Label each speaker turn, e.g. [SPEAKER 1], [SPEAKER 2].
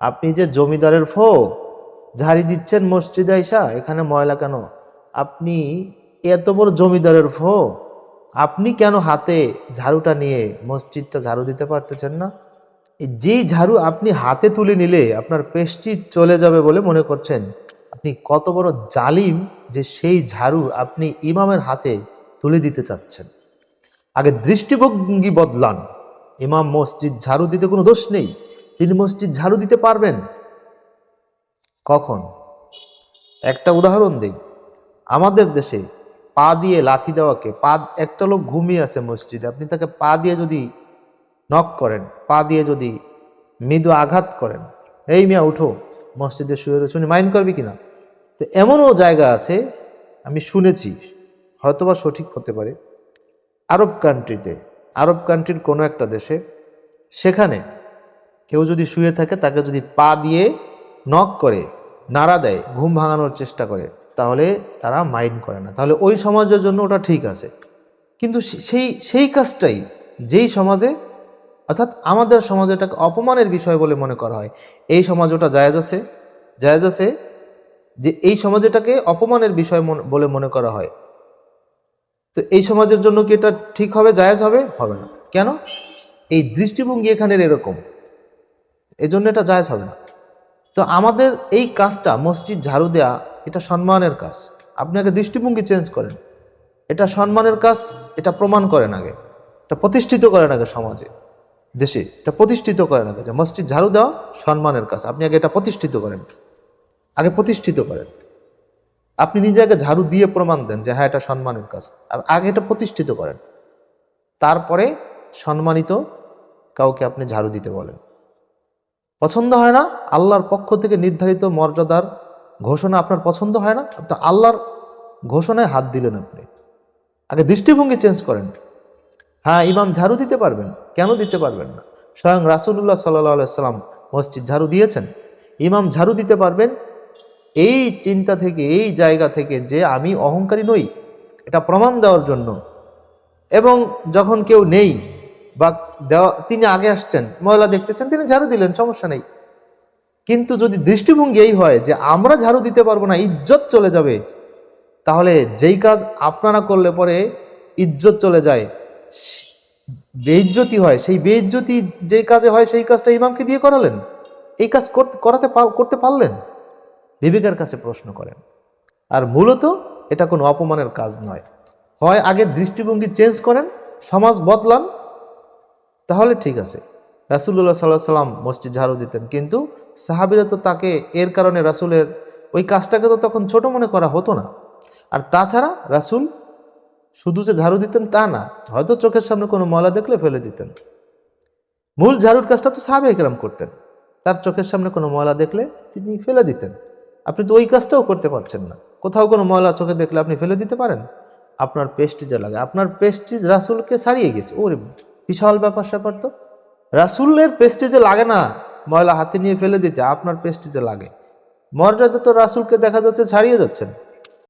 [SPEAKER 1] আপনি যে জমিদারের ফো ঝাড়ি দিচ্ছেন মসজিদে আইসা, এখানে ময়লা কেন? আপনি এত বড় জমিদারের ফো আপনি কেন হাতে ঝাড়ুটা নিয়ে মসজিদটা ঝাড়ু দিতে পারতেছেন না? যেই ঝাড়ু আপনি হাতে তুলে নিলে আপনার পেস্টি চলে যাবে বলে মনে করছেন, আপনি কত বড় জালিম যে সেই ঝাড়ু আপনি ইমামের হাতে তুলে দিতে চাচ্ছেন। আগে দৃষ্টিভঙ্গি বদলান, ইমাম মসজিদ ঝাড়ু দিতে কোনো দোষ নেই। তিনি মসজিদ ঝাড়ু দিতে পারবেন? কখন? একটা উদাহরণ দেই। আমাদের দেশে পা দিয়ে লাথি দেওয়াকে, পা, একটা লোক ঘুমিয়ে আছে মসজিদে, আপনি তাকে পা দিয়ে যদি নক করেন, পা দিয়ে যদি মৃদু আঘাত করেন, এই মিয়া, উঠো, মসজিদে শুয়ে রয়েছে, উনি মাইন্ড করবি কিনা? তো এমনও জায়গা আছে, আমি শুনেছি, হয়তোবা সঠিক হতে পারে, আরব কান্ট্রিতে আরব কান্ট্রির কোনো একটা দেশে, সেখানে কেউ যদি শুয়ে থাকে, তাকে যদি পা দিয়ে নক করে, নাড়া দেয়, ঘুম ভাঙানোর চেষ্টা করে, তাহলে তারা মাইন্ড করে না। তাহলে ওই সমাজের জন্য ওটা ঠিক আছে। কিন্তু সেই সেই কাজটাই যেই সমাজে, অর্থাৎ আমাদের সমাজে এটাকে অপমানের বিষয় বলে মনে করা হয়। এই সমাজ ওটা জায়েজ আছে। জায়েজ আছে যে এই সমাজে এটাকে অপমানের বিষয় বলে মনে করা হয়। তো এই সমাজের জন্য কি এটা ঠিক হবে, জায়েজ হবে? হবে না। কেন? এই দৃষ্টিভঙ্গি এখানের এরকম। এই জন্য এটা জায়েজ হবে না। তো আমাদের এই কাজটা মসজিদ ঝাড়ু দেয়া, এটা সম্মানের কাজ। আপনি আগে দৃষ্টিভঙ্গি চেঞ্জ করেন। এটা সম্মানের কাজ, এটা প্রমাণ করেন আগে। এটা প্রতিষ্ঠিত করেন আগে সমাজে, দেশে। এটা প্রতিষ্ঠিত করেন আগে যে মসজিদ ঝাড়ু দেওয়া সম্মানের কাজ। আপনি আগে এটা প্রতিষ্ঠিত করেন। আগে প্রতিষ্ঠিত করেন। আপনি নিজে আগে ঝাড়ু দিয়ে প্রমাণ দেন যে হ্যাঁ এটা সম্মানের কাজ। আর আগে এটা প্রতিষ্ঠিত করেন। তারপরে সম্মানিত কাউকে আপনি ঝাড়ু দিতে বলেন। পছন্দ হয় না, আল্লাহর পক্ষ থেকে নির্ধারিত মর্যাদার ঘোষণা আপনার পছন্দ হয় না, তো আল্লাহর ঘোষণায় হাত দিলেন আপনি। আগে দৃষ্টিভঙ্গি চেঞ্জ করেন। হ্যাঁ ইমাম ঝাড়ু দিতে পারবেন, কেন দিতে পারবেন না? স্বয়ং রাসুল্লাহ সাল্লাহ সাল্লাম মসজিদ ঝাড়ু দিয়েছেন। ইমাম ঝাড়ু দিতে পারবেন, এই চিন্তা থেকে, এই জায়গা থেকে যে আমি অহংকারী নই, এটা প্রমাণ দেওয়ার জন্য। এবং যখন কেউ নেই বা দেওয়া, তিনি আগে আসছেন, ময়লা দেখতেছেন, তিনি ঝাড়ু দিলেন, সমস্যা নেই। কিন্তু যদি দৃষ্টিভঙ্গি এই হয় যে আমরা ঝাড়ু দিতে পারব না, ইজ্জত চলে যাবে, তাহলে যেই কাজ আপনারা করলে পরে ইজ্জত চলে যায়, বেইজ্জতি হয়। সেই বেইজ্জতি যেই কাজে হয়, সেই কাজটা ইমামকে দিয়ে করালেন। এই কাজ করতে, করাতে করতে পারলেন? বিবেকের কাছে প্রশ্ন করেন। আর মূলত এটা কোনো অপমানের কাজ নয়। হয় আগে দৃষ্টিভঙ্গি চেঞ্জ করেন, সমাজ বদলান তাহলে ঠিক আছে। রাসুল্লাহ সাল্লাহ সাল্লাম মসজিদ ঝাড়ু দিতেন, কিন্তু সাহাবিরা তো তাকে এর কারণে রাসুলের ওই কাজটাকে তো তখন ছোট মনে করা হতো না। আর তাছাড়া রাসুল শুধু যে ঝাড়ু দিতেন তা না, হয়তো চোখের সামনে কোনো ময়লা দেখলে ফেলে দিতেন। মূল ঝাড়ুর কাজটা তো সাহাবে একরাম করতেন। তার চোখের সামনে কোনো ময়লা দেখলে তিনি ফেলে দিতেন। আপনি তো ওই কাজটাও করতে পারছেন না। কোথাও কোনো ময়লা চোখে দেখলে আপনি ফেলে দিতে পারেন। আপনার পেস্টিজে লাগে। আপনার পেস্টিজ রাসুলকে ছাড়িয়ে গেছে। ওরে বিশাল ব্যাপার স্যাপার তো। রাসুলের পেস্টিজে লাগে না, ময়লা হাতে নিয়ে ফেলে দিতে, আপনার পেস্টিজে লাগে। মর্যাদা তো রাসুলকে দেখা যাচ্ছে, ছাড়িয়ে যাচ্ছেন।